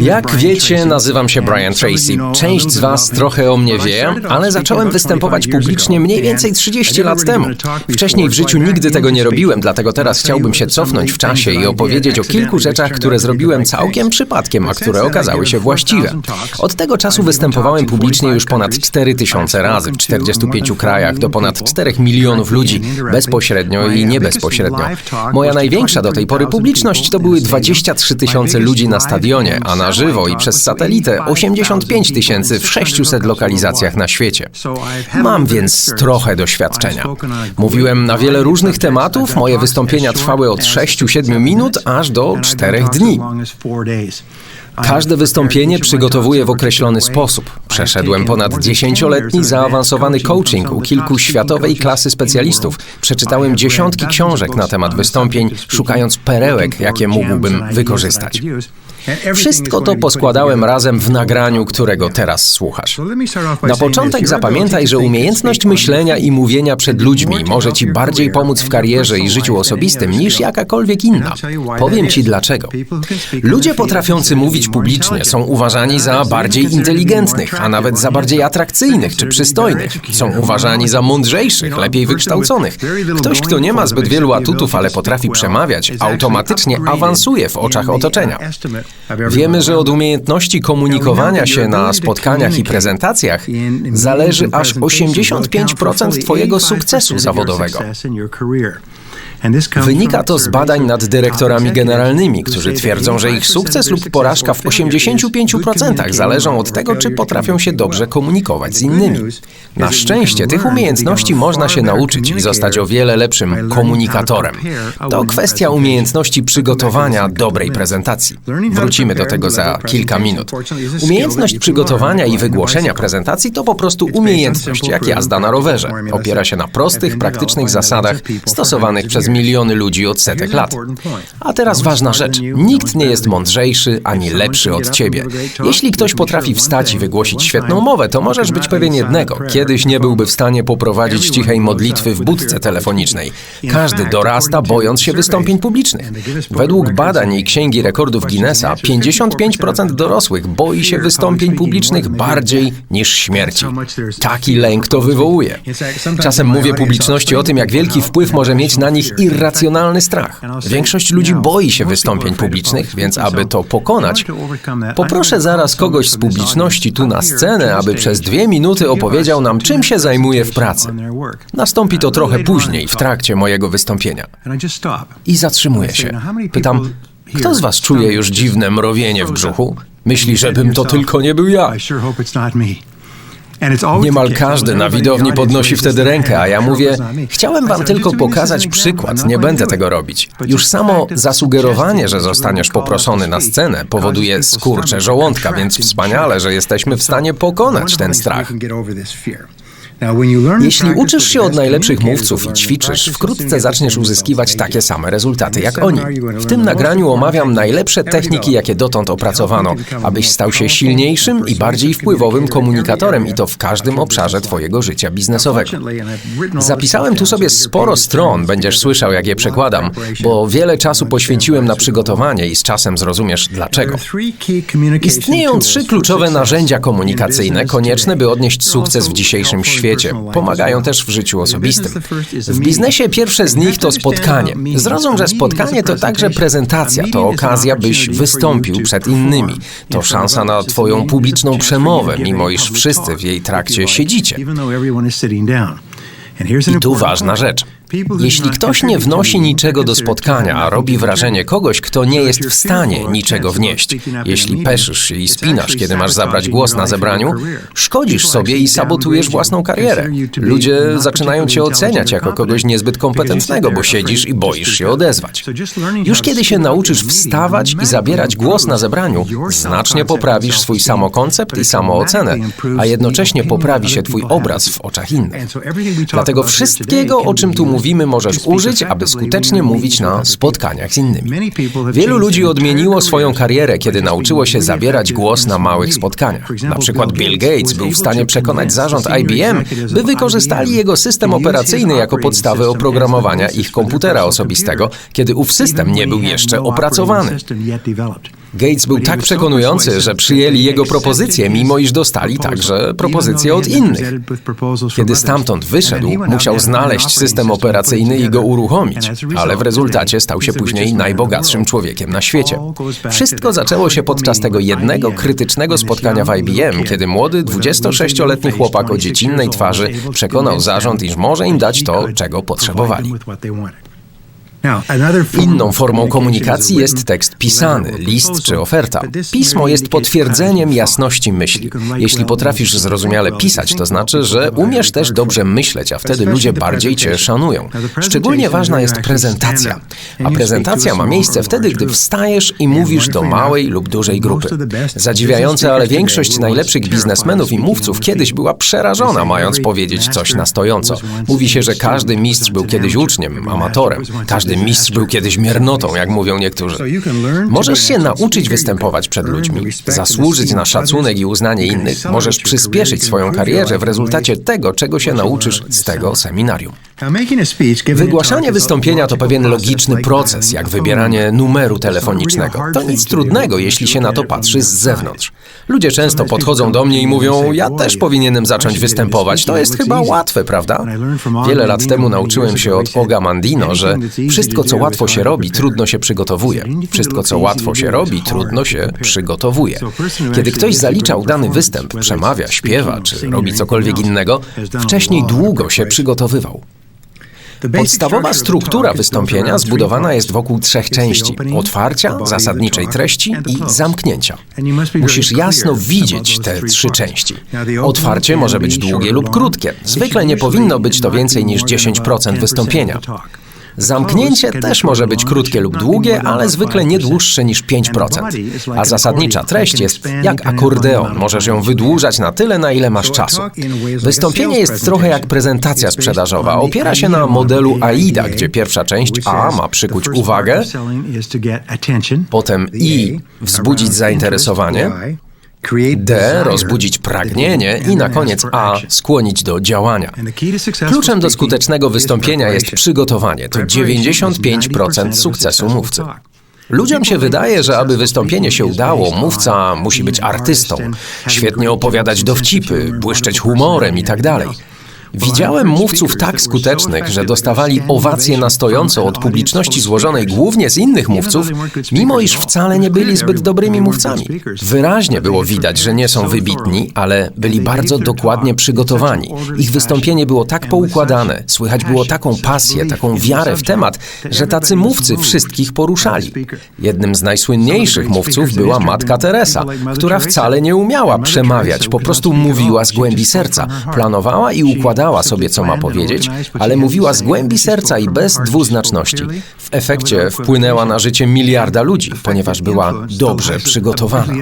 Jak wiecie, nazywam się Brian Tracy. Część z Was trochę o mnie wie, ale zacząłem występować publicznie mniej więcej 30 lat temu. Wcześniej w życiu nigdy tego nie robiłem, dlatego teraz chciałbym się cofnąć w czasie i opowiedzieć o kilku rzeczach, które zrobiłem całkiem przypadkiem, a które okazały się właściwe. Od tego czasu występowałem publicznie już ponad 4000 razy w 45 krajach do ponad 4 milionów ludzi, bezpośrednio i nie bezpośrednio. Moja największa do tej pory publiczność to były 23 tysiące ludzi na stadionie, a na żywo i przez satelitę 85 tysięcy w 600 lokalizacjach na świecie. Mam więc trochę doświadczenia. Mówiłem na wiele różnych tematów, moje wystąpienia trwały od 6-7 minut aż do 4 dni. Każde wystąpienie przygotowuję w określony sposób. Przeszedłem ponad dziesięcioletni zaawansowany coaching u kilku światowej klasy specjalistów. Przeczytałem dziesiątki książek na temat wystąpień, szukając perełek, jakie mógłbym wykorzystać. Wszystko to poskładałem razem w nagraniu, którego teraz słuchasz. Na początek zapamiętaj, że umiejętność myślenia i mówienia przed ludźmi może ci bardziej pomóc w karierze i życiu osobistym niż jakakolwiek inna. Powiem ci dlaczego. Ludzie potrafiący mówić publicznie są uważani za bardziej inteligentnych, a nawet za bardziej atrakcyjnych czy przystojnych. Są uważani za mądrzejszych, lepiej wykształconych. Ktoś, kto nie ma zbyt wielu atutów, ale potrafi przemawiać, automatycznie awansuje w oczach otoczenia. Wiemy, że od umiejętności komunikowania się na spotkaniach i prezentacjach zależy aż 85% Twojego sukcesu zawodowego. Wynika to z badań nad dyrektorami generalnymi, którzy twierdzą, że ich sukces lub porażka w 85% zależą od tego, czy potrafią się dobrze komunikować z innymi. Na szczęście tych umiejętności można się nauczyć i zostać o wiele lepszym komunikatorem. To kwestia umiejętności przygotowania dobrej prezentacji. Wrócimy do tego za kilka minut. Umiejętność przygotowania i wygłoszenia prezentacji to po prostu umiejętność, jak jazda na rowerze. Opiera się na prostych, praktycznych zasadach stosowanych przez miliony ludzi od setek lat. A teraz ważna rzecz. Nikt nie jest mądrzejszy ani lepszy od ciebie. Jeśli ktoś potrafi wstać i wygłosić świetną mowę, to możesz być pewien jednego. Kiedyś nie byłby w stanie poprowadzić cichej modlitwy w budce telefonicznej. Każdy dorasta, bojąc się wystąpień publicznych. Według badań i księgi rekordów Guinnessa, 55% dorosłych boi się wystąpień publicznych bardziej niż śmierci. Taki lęk to wywołuje. Czasem mówię publiczności o tym, jak wielki wpływ może mieć na nich irracjonalny strach. Większość ludzi boi się wystąpień publicznych, więc aby to pokonać, poproszę zaraz kogoś z publiczności tu na scenę, aby przez dwie minuty opowiedział nam, czym się zajmuje w pracy. Nastąpi to trochę później, w trakcie mojego wystąpienia. I zatrzymuję się. Pytam, kto z was czuje już dziwne mrowienie w brzuchu? Myśli, żebym to tylko nie był ja. Niemal każdy na widowni podnosi wtedy rękę, a ja mówię: Chciałem wam tylko pokazać przykład, nie będę tego robić. Już samo zasugerowanie, że zostaniesz poproszony na scenę, powoduje skurcze żołądka, więc wspaniale, że jesteśmy w stanie pokonać ten strach. Jeśli uczysz się od najlepszych mówców i ćwiczysz, wkrótce zaczniesz uzyskiwać takie same rezultaty jak oni. W tym nagraniu omawiam najlepsze techniki, jakie dotąd opracowano, abyś stał się silniejszym i bardziej wpływowym komunikatorem i to w każdym obszarze Twojego życia biznesowego. Zapisałem tu sobie sporo stron, będziesz słyszał, jak je przekładam, bo wiele czasu poświęciłem na przygotowanie i z czasem zrozumiesz dlaczego. Istnieją trzy kluczowe narzędzia komunikacyjne konieczne, by odnieść sukces w dzisiejszym świecie świecie. Pomagają też w życiu osobistym. W biznesie pierwsze z nich to spotkanie. Zrozum, że spotkanie to także prezentacja, to okazja, byś wystąpił przed innymi. To szansa na Twoją publiczną przemowę, mimo iż wszyscy w jej trakcie siedzicie. I tu ważna rzecz. Jeśli ktoś nie wnosi niczego do spotkania, a robi wrażenie kogoś, kto nie jest w stanie niczego wnieść, jeśli peszysz się i spinasz, kiedy masz zabrać głos na zebraniu, szkodzisz sobie i sabotujesz własną karierę. Ludzie zaczynają cię oceniać jako kogoś niezbyt kompetentnego, bo siedzisz i boisz się odezwać. Już kiedy się nauczysz wstawać i zabierać głos na zebraniu, znacznie poprawisz swój samokoncept i samoocenę, a jednocześnie poprawi się twój obraz w oczach innych. Dlatego wszystkiego, o czym tu mówię, mówimy, możesz użyć, aby skutecznie mówić na spotkaniach z innymi. Wielu ludzi odmieniło swoją karierę, kiedy nauczyło się zabierać głos na małych spotkaniach. Na przykład Bill Gates był w stanie przekonać zarząd IBM, by wykorzystali jego system operacyjny jako podstawę oprogramowania ich komputera osobistego, kiedy ów system nie był jeszcze opracowany. Gates był tak przekonujący, że przyjęli jego propozycję, mimo iż dostali także propozycje od innych. Kiedy stamtąd wyszedł, musiał znaleźć system operacyjny i go uruchomić, ale w rezultacie stał się później najbogatszym człowiekiem na świecie. Wszystko zaczęło się podczas tego jednego krytycznego spotkania w IBM, kiedy młody 26-letni chłopak o dziecinnej twarzy przekonał zarząd, iż może im dać to, czego potrzebowali. Inną formą komunikacji jest tekst pisany, list czy oferta. Pismo jest potwierdzeniem jasności myśli. Jeśli potrafisz zrozumiale pisać, to znaczy, że umiesz też dobrze myśleć, a wtedy ludzie bardziej cię szanują. Szczególnie ważna jest prezentacja. A prezentacja ma miejsce wtedy, gdy wstajesz i mówisz do małej lub dużej grupy. Zadziwiające, ale większość najlepszych biznesmenów i mówców kiedyś była przerażona, mając powiedzieć coś na stojąco. Mówi się, że każdy mistrz był kiedyś uczniem, amatorem. Każdy mistrz był kiedyś miernotą, jak mówią niektórzy. Możesz się nauczyć występować przed ludźmi, zasłużyć na szacunek i uznanie innych. Możesz przyspieszyć swoją karierę w rezultacie tego, czego się nauczysz z tego seminarium. Wygłaszanie wystąpienia to pewien logiczny proces, jak wybieranie numeru telefonicznego. To nic trudnego, jeśli się na to patrzy z zewnątrz. Ludzie często podchodzą do mnie i mówią: Ja też powinienem zacząć występować. To jest chyba łatwe, prawda? Wiele lat temu nauczyłem się od Oga Mandino, że wszystko, co łatwo się robi, trudno się przygotowuje. Wszystko, co łatwo się robi, trudno się przygotowuje. Kiedy ktoś zaliczał dany występ, przemawia, śpiewa czy robi cokolwiek innego, wcześniej długo się przygotowywał. Podstawowa struktura wystąpienia zbudowana jest wokół trzech części: otwarcia, zasadniczej treści i zamknięcia. Musisz jasno widzieć te trzy części. Otwarcie może być długie lub krótkie. Zwykle nie powinno być to więcej niż 10% wystąpienia. Zamknięcie też może być krótkie lub długie, ale zwykle nie dłuższe niż 5%. A zasadnicza treść jest jak akordeon. Możesz ją wydłużać na tyle, na ile masz czasu. Wystąpienie jest trochę jak prezentacja sprzedażowa. Opiera się na modelu AIDA, gdzie pierwsza część A ma przykuć uwagę, potem I wzbudzić zainteresowanie, D rozbudzić pragnienie i na koniec A skłonić do działania. Kluczem do skutecznego wystąpienia jest przygotowanie. To 95% sukcesu mówcy. Ludziom się wydaje, że aby wystąpienie się udało, mówca musi być artystą, świetnie opowiadać dowcipy, błyszczeć humorem itd. Widziałem mówców tak skutecznych, że dostawali owacje na stojąco od publiczności złożonej głównie z innych mówców, mimo iż wcale nie byli zbyt dobrymi mówcami. Wyraźnie było widać, że nie są wybitni, ale byli bardzo dokładnie przygotowani. Ich wystąpienie było tak poukładane, słychać było taką pasję, taką wiarę w temat, że tacy mówcy wszystkich poruszali. Jednym z najsłynniejszych mówców była matka Teresa, która wcale nie umiała przemawiać, po prostu mówiła z głębi serca, planowała i układała sobie, co ma powiedzieć, ale mówiła z głębi serca i bez dwuznaczności. W efekcie wpłynęła na życie miliarda ludzi, ponieważ była dobrze przygotowana.